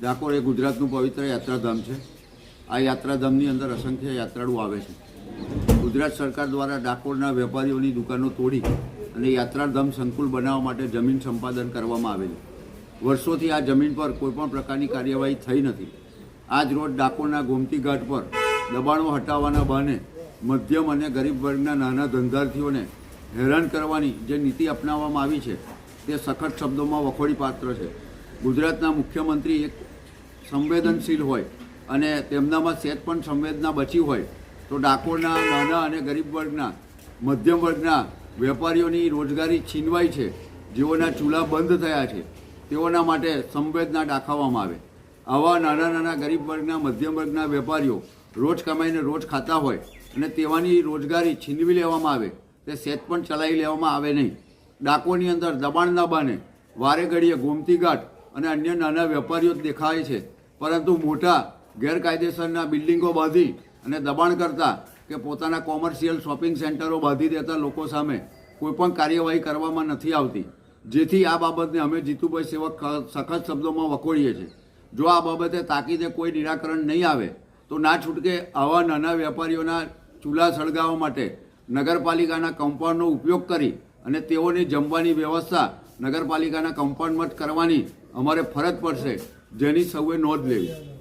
ડાકોર એ ગુજરાતનું પવિત્ર યાત્રાધામ છે. આ યાત્રાધામની અંદર અસંખ્ય યાત્રાળુ આવે છે. ગુજરાત સરકાર દ્વારા ડાકોરના વેપારીઓની દુકાનો તોડી અને યાત્રાધામ સંકુલ બનાવવા માટે જમીન સંપાદન કરવામાં આવેલું. વર્ષોથી આ જમીન પર કોઈપણ પ્રકારની કાર્યવાહી થઈ નથી. આજ રોજ ડાકોરના ગોમતી ઘાટ પર દબાણો હટાવવાના બહાને મધ્યમ અને ગરીબ વર્ગના નાના ધંધાર્થીઓને હેરાન કરવાની જે નીતિ અપનાવવામાં આવી છે, તે સખત શબ્દોમાં વખોડી પાત્ર છે. ગુજરાતના મુખ્યમંત્રી એક સંવેદનશીલ હોય અને તેમનામાં સેજ પણ સંવેદના બચી હોય, તો ડાકોરના નાના અને ગરીબ વર્ગના, મધ્યમ વર્ગના વેપારીઓની રોજગારી છીનવાઈ છે. જેઓના ચૂલા બંધ થયા છે, તેઓના માટે સંવેદના દાખવવામાં આવે. આવા નાના નાના ગરીબ વર્ગના, મધ્યમ વર્ગના વેપારીઓ રોજ કમાઈને રોજ ખાતા હોય અને તેવાની રોજગારી છીનવી લેવામાં આવે, તે સેજ પણ ચલાવી લેવામાં આવે નહીં. ડાકોરની અંદર દબાણ ના બાને, વારે ઘડીએ ગોમતી ઘાટ અને અન્ય નાના વેપારીઓ દેખાય છે. પરંતુ મોટા ગેરકાયદેસરના બિલ્ડિંગો બાંધી અને દબાણ કરતા કે પોતાના કોમર્શિયલ શોપિંગ સેન્ટરો બાંધી દેતા લોકો સામે કોઈપણ કાર્યવાહી કરવામાં નથી આવતી. જેથી આ બાબતને અમે જીતુભાઈ સેવક સખત શબ્દોમાં વખોડીએ છીએ. જો આ બાબતે તાકીદે કોઈ નિરાકરણ નહીં આવે, તો ના છૂટકે આવા નાના વેપારીઓના ચૂલા સળગાવવા માટે નગરપાલિકાના કમ્પાઉન્ડનો ઉપયોગ કરી અને તેઓની જમવાની વ્યવસ્થા નગરપાલિકાના કમ્પાઉન્ડમાં જ કરવાની અમારે ફરજ પડશે. જેની સૌએ નોંધ લેવી.